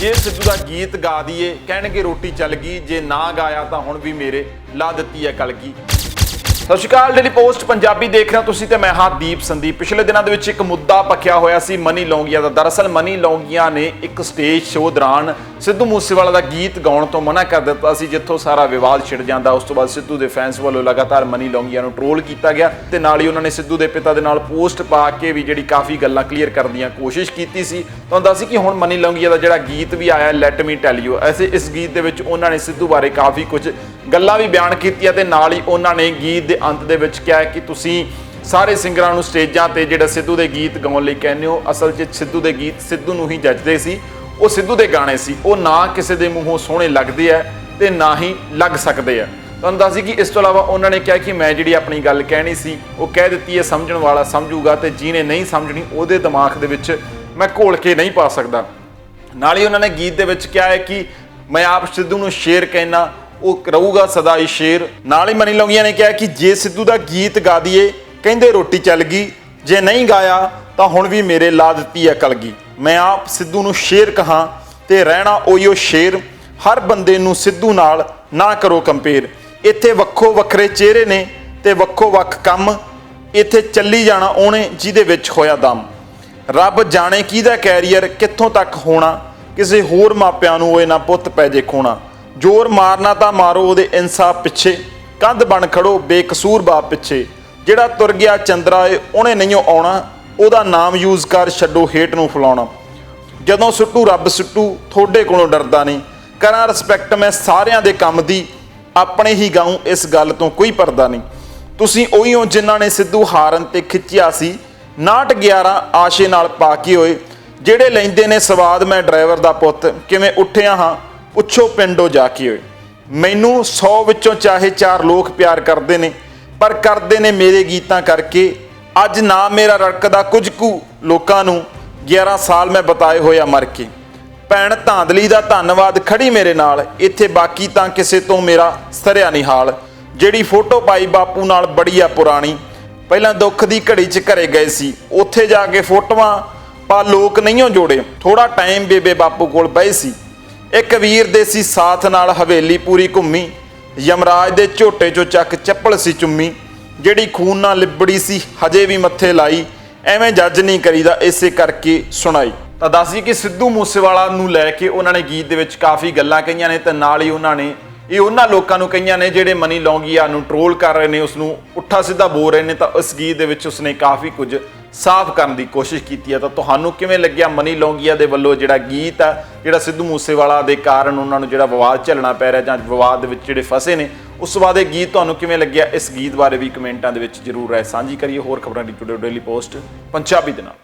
ਜੇ ਸਿੱਧੂ ਦਾ ਗੀਤ ਗਾ ਦਈਏ, ਕਹਿਣਗੇ ਰੋਟੀ ਚੱਲ ਗਈ, ਜੇ ਨਾ ਗਾਇਆ ਤਾਂ ਹੁਣ ਵੀ ਮੇਰੇ ਲਾ ਦਿੱਤੀ ਹੈ ਕਲਗੀ। ਸਤਿ ਸ਼੍ਰੀ ਅਕਾਲ ਡੇਲੀ ਪੋਸਟ ਪੰਜਾਬੀ ਦੇਖ ਰਹੇ ਹੋ ਤੁਸੀਂ ਤੇ ਮੈਂ ਹਾਂ ਦੀਪ ਸੰਦੀਪ। ਪਿਛਲੇ ਦਿਨਾਂ ਦੇ ਵਿੱਚ ਇੱਕ ਮੁੱਦਾ ਪੱਕਿਆ ਹੋਇਆ ਸੀ, ਮਨੀ ਲੌਂਗੀਆਂ ਦਾ। ਦਰਅਸਲ ਮਨੀ ਲੌਂਗੀਆਂ ਨੇ ਇੱਕ ਸਟੇਜ ਸ਼ੋਅ ਦੌਰਾਨ ਸਿੱਧੂ ਮੂਸੇਵਾਲਾ ਦਾ ਗੀਤ ਗਾਉਣ ਤੋਂ ਮਨਾ ਕਰ ਦਿੱਤਾ ਸੀ, ਜਿੱਥੋਂ ਸਾਰਾ ਵਿਵਾਦ ਛਿੜ ਜਾਂਦਾ। ਉਸ ਤੋਂ ਬਾਅਦ ਸਿੱਧੂ ਦੇ ਫੈਨਸ ਵੱਲੋਂ ਲਗਾਤਾਰ ਮਨੀ ਲੌਂਗੀਆਂ ਨੂੰ ਟ੍ਰੋਲ ਕੀਤਾ ਗਿਆ ਤੇ ਨਾਲ ਹੀ ਉਹਨਾਂ ਨੇ ਸਿੱਧੂ ਦੇ ਪਿਤਾ ਦੇ ਨਾਲ ਪੋਸਟ ਪਾ ਕੇ ਵੀ ਜਿਹੜੀ ਕਾਫੀ ਗੱਲਾਂ ਕਲੀਅਰ ਕਰਨ ਦੀਆਂ ਕੋਸ਼ਿਸ਼ ਕੀਤੀ ਸੀ। ਤੁਹਾਨੂੰ ਦੱਸ ਕਿ ਹੁਣ ਮਨੀ ਲੌਂਗੀਆ ਦਾ ਜਿਹੜਾ ਗੀਤ ਵੀ ਆਇਆ ਲੈਟ ਮੀ ਟੈਲ ਯੂ ਐਸੇ ਇਸ ਗੀਤ ਦੇ ਵਿੱਚ ਉਹਨਾਂ ਨੇ ਸਿੱਧੂ ਬਾਰੇ ਕਾਫੀ ਕੁਝ ਗੱਲਾਂ ਵੀ ਬਿਆਨ ਕੀਤੀਆਂ ਤੇ ਨਾਲ ਹੀ ਉਹਨਾਂ ਨੇ ਗੀਤ ਦੇ ਅੰਤ ਦੇ ਵਿੱਚ ਕਿਹਾ ਕਿ ਤੁਸੀਂ ਸਾਰੇ ਸਿੰਗਰਾਂ ਨੂੰ ਸਟੇਜਾਂ ਤੇ ਜਿਹੜਾ ਸਿੱਧੂ ਦੇ ਗੀਤ ਗਾਉਣ ਲਈ ਕਹਿੰਦੇ ਹੋ, ਅਸਲ 'ਚ ਸਿੱਧੂ ਦੇ ਗੀਤ ਸਿੱਧੂ ਨੂੰ ਹੀ ਜੱਜਦੇ ਸੀ, ਉਹ ਸਿੱਧੂ ਦੇ ਗਾਣੇ ਸੀ, ਉਹ ਨਾ ਕਿਸੇ ਦੇ ਮੂੰਹੋਂ ਸੋਹਣੇ ਲੱਗਦੇ ਆ ਤੇ ਨਾ ਹੀ ਲੱਗ ਸਕਦੇ ਆ। ਤੁਹਾਨੂੰ ਦੱਸ ਦਈ ਕਿ ਇਸ ਤੋਂ ਇਲਾਵਾ ਉਹਨਾਂ ਨੇ ਕਿਹਾ ਕਿ ਮੈਂ ਜਿਹੜੀ ਆਪਣੀ ਗੱਲ ਕਹਿਣੀ ਸੀ, ਉਹ ਕਹਿ ਦਿੱਤੀ ਹੈ, ਸਮਝਣ ਵਾਲਾ ਸਮਝੂਗਾ ਤੇ ਜਿਹਨੇ ਨਹੀਂ ਸਮਝਣੀ ਉਹਦੇ ਦਿਮਾਗ ਦੇ ਵਿੱਚ ਮੈਂ ਘੋਲ ਕੇ ਨਹੀਂ ਪਾ ਸਕਦਾ। ਨਾਲ ਹੀ ਉਹਨਾਂ ਨੇ ਗੀਤ ਦੇ ਵਿੱਚ ਕਿਹਾ ਹੈ ਕਿ ਮੈਂ ਆਪ ਸਿੱਧੂ ਨੂੰ ਸ਼ੇਰ ਕਹਿਣਾ ਉਹ ਰਹੂਗਾ ਸਦਾ ਹੀ ਸ਼ੇਰ। ਨਾਲ ਹੀ ਮਨੀ ਲੌਂਗੀਆਂ ਨੇ ਕਿਹਾ ਕਿ ਜੇ ਸਿੱਧੂ ਦਾ ਗੀਤ ਗਾ ਦਈਏ, ਕਹਿੰਦੇ ਰੋਟੀ ਚੱਲ ਗਈ, ਜੇ ਨਹੀਂ ਗਾਇਆ, ਤਾਂ ਹੁਣ ਵੀ ਮੇਰੇ ਲਾ ਦਿੱਤੀ ਹੈ ਕਲਗੀ ਮੈਂ ਆਪ ਸਿੱਧੂ ਨੂੰ ਸ਼ੇਰ ਕਹਾਂ ਤੇ ਰਹਿਣਾ ਉਹੀਓ ਸ਼ੇਰ। ਹਰ ਬੰਦੇ ਨੂੰ ਸਿੱਧੂ ਨਾਲ ਨਾ ਕਰੋ ਕੰਪੇਅਰ ਇੱਥੇ ਵੱਖੋ ਵੱਖਰੇ ਚਿਹਰੇ ਨੇ ਤੇ ਵੱਖੋ ਵੱਖ ਕੰਮ। ਇੱਥੇ ਚੱਲੀ ਜਾਣਾ ਉਹਨੇ ਜਿਹਦੇ ਵਿੱਚ ਹੋਇਆ ਦਮ। ਰੱਬ ਜਾਣੇ ਕਿਹਦਾ ਕੈਰੀਅਰ, ਕਿੱਥੋਂ ਤੱਕ ਹੋਣਾ, ਕਿਸੇ ਹੋਰ ਮਾਪਿਆਂ ਨੂੰ ਉਹ ਨਾ ਪੁੱਤ ਪੈ ਜੇ ਖੋਣਾ। ਜ਼ੋਰ ਮਾਰਨਾ ਤਾਂ ਮਾਰੋ ਉਹਦੇ ਇਨਸਾਫ ਪਿੱਛੇ, ਕੰਧ ਬਣ ਖੜੋ ਬੇਕਸੂਰ ਬਾਪ ਪਿੱਛੇ। ਜਿਹੜਾ ਤੁਰ ਗਿਆ ਚੰਦਰਾ ਏ, ਉਹਨੇ ਨਹੀਂ ਆਉਣਾ, ਉਹਦਾ ਨਾਮ ਯੂਜ਼ ਕਰ ਛੱਡੋ ਹੇਟ ਨੂੰ ਫਲਾਉਣਾ। ਜਦੋਂ ਸੁੱਟੂ ਰੱਬ ਸੁੱਟੂ, ਤੁਹਾਡੇ ਕੋਲੋਂ ਡਰਦਾ ਨਹੀਂ। ਕਰਾਂ ਰਿਸਪੈਕਟ ਮੈਂ ਸਾਰਿਆਂ ਦੇ ਕੰਮ ਦੀ, ਆਪਣੇ ਹੀ ਗਾਉਂ ਇਸ ਗੱਲ ਤੋਂ ਕੋਈ ਪਰਦਾ ਨਹੀਂ। ਤੁਸੀਂ ਉਹੀ ਹੋ ਜਿਨ੍ਹਾਂ ਨੇ ਸਿੱਧੂ ਹਾਰਨ ਤੇ ਖਿੱਚਿਆ ਸੀ 911 ਆਸ਼ੇ ਨਾਲ ਪਾ ਕੇ ਹੋਏ। ਜਿਹੜੇ ਲੈਂਦੇ ਨੇ ਸਵਾਦ, ਮੈਂ ਡਰਾਈਵਰ ਦਾ ਪੁੱਤ, ਕਿਵੇਂ ਉੱਠਿਆ ਹਾਂ ਪੁੱਛੋ ਪਿੰਡੋਂ ਜਾ ਕੇ ਹੋਏ। ਮੈਨੂੰ 100 ਵਿੱਚੋਂ ਚਾਹੇ 4 ਲੋਕ ਪਿਆਰ ਕਰਦੇ ਨੇ, ਪਰ ਕਰਦੇ ਨੇ ਮੇਰੇ ਗੀਤਾਂ ਕਰਕੇ। ਅੱਜ ਨਾ ਮੇਰਾ ਰੜਕਦਾ ਕੁਝ ਕੁ ਲੋਕਾਂ ਨੂੰ 11 ਸਾਲ ਮੈਂ ਬਤਾਏ ਹੋਇਆ ਮਰ ਕੇ। ਭੈਣ ਧਾਂਦਲੀ ਦਾ ਧੰਨਵਾਦ ਖੜੀ ਮੇਰੇ ਨਾਲ, ਇੱਥੇ ਬਾਕੀ ਤਾਂ ਕਿਸੇ ਤੋਂ ਮੇਰਾ ਸਰਿਆ ਨਹੀਂ ਹਾਲ। ਜਿਹੜੀ ਫੋਟੋ ਪਾਈ ਬਾਪੂ ਨਾਲ ਬੜੀ ਆ ਪੁਰਾਣੀ। ਪਹਿਲਾਂ ਦੁੱਖ ਦੀ ਘੜੀ 'ਚ ਘਰੇ ਗਏ ਸੀ, ਉੱਥੇ ਜਾ ਕੇ ਫੋਟੋਆਂ ਪਾ ਲੋਕ ਨਹੀਂਓ ਜੋੜੇ। ਥੋੜਾ ਟਾਈਮ ਬੇਬੇ ਬਾਪੂ ਕੋਲ ਪਏ ਸੀ। ਇੱਕ ਵੀਰ ਦੇ ਸੀ ਸਾਥ ਨਾਲ ਹਵੇਲੀ ਪੂਰੀ ਘੁੰਮੀ, ਯਮਰਾਜ ਦੇ ਝੋਟੇ 'ਚੋਂ ਚੱਕ ਚੱਪਲ ਸੀ ਚੁੰਮੀ, ਜਿਹੜੀ ਖੂਨ ਨਾਲ ਲਿਬੜੀ ਸੀ, ਹਜੇ ਵੀ ਮੱਥੇ ਲਾਈ, ਐਵੇਂ ਜੱਜ ਨਹੀਂ ਕਰੀਦਾ ਇਸੇ ਕਰਕੇ ਸੁਣਾਈ। ਤਾਂ ਦੱਸੀ ਕਿ ਸਿੱਧੂ ਮੂਸੇਵਾਲਾ ਨੂੰ ਲੈ ਕੇ ਉਹਨਾਂ ਨੇ ਗੀਤ ਦੇ ਵਿੱਚ ਕਾਫੀ ਗੱਲਾਂ ਕਹੀਆਂ ਨੇ ਤੇ ਨਾਲ ਹੀ ਉਹਨਾਂ ਨੇ ਇਹ ਉਹਨਾਂ ਲੋਕਾਂ ਨੂੰ ਕਹੀਆਂ ਨੇ ਜਿਹੜੇ ਮਨੀ ਲੌਂਗੀਆ ਨੂੰ ਟ੍ਰੋਲ ਕਰ ਰਹੇ ਨੇ ਉਸ ਨੂੰ ਪੁੱਠਾ ਸਿੱਧਾ ਬੋਲ ਰਹੇ ਨੇ, ਤਾਂ ਇਸ ਗੀਤ ਦੇ ਵਿੱਚ ਉਸਨੇ ਕਾਫੀ ਕੁਝ ਸਾਫ਼ ਕਰਨ ਦੀ ਕੋਸ਼ਿਸ਼ ਕੀਤੀ ਹੈ, ਤਾਂ ਤੁਹਾਨੂੰ ਕਿਵੇਂ ਲੱਗਿਆ ਮਨੀ ਲੌਂਗੀਆ ਦੇ ਵੱਲੋਂ ਜਿਹੜਾ ਗੀਤ ਆ, ਜਿਹੜਾ ਸਿੱਧੂ ਮੂਸੇਵਾਲਾ ਦੇ ਕਾਰਨ ਉਹਨਾਂ ਨੂੰ ਜਿਹੜਾ ਵਿਵਾਦ ਝੱਲਣਾ ਪੈ ਰਿਹਾ ਜਾਂ ਵਿਵਾਦ ਦੇ ਵਿੱਚ ਜਿਹੜੇ ਫਸੇ ਨੇ, ਉਸ ਤੋਂ ਬਾਅਦ ਇਹ ਗੀਤ ਤੁਹਾਨੂੰ ਕਿਵੇਂ ਲੱਗਿਆ? ਇਸ ਗੀਤ ਬਾਰੇ ਵੀ ਕਮੈਂਟਾਂ ਦੇ ਵਿੱਚ ਜਰੂਰ ਰਾਏ ਸਾਂਝੀ ਕਰੀਏ। ਹੋਰ ਖਬਰਾਂ ਲਈ ਟੁਡੇ ਡੇਲੀ ਪੋਸਟ ਪੰਜਾਬੀ ਦੇ ਨਾਲ।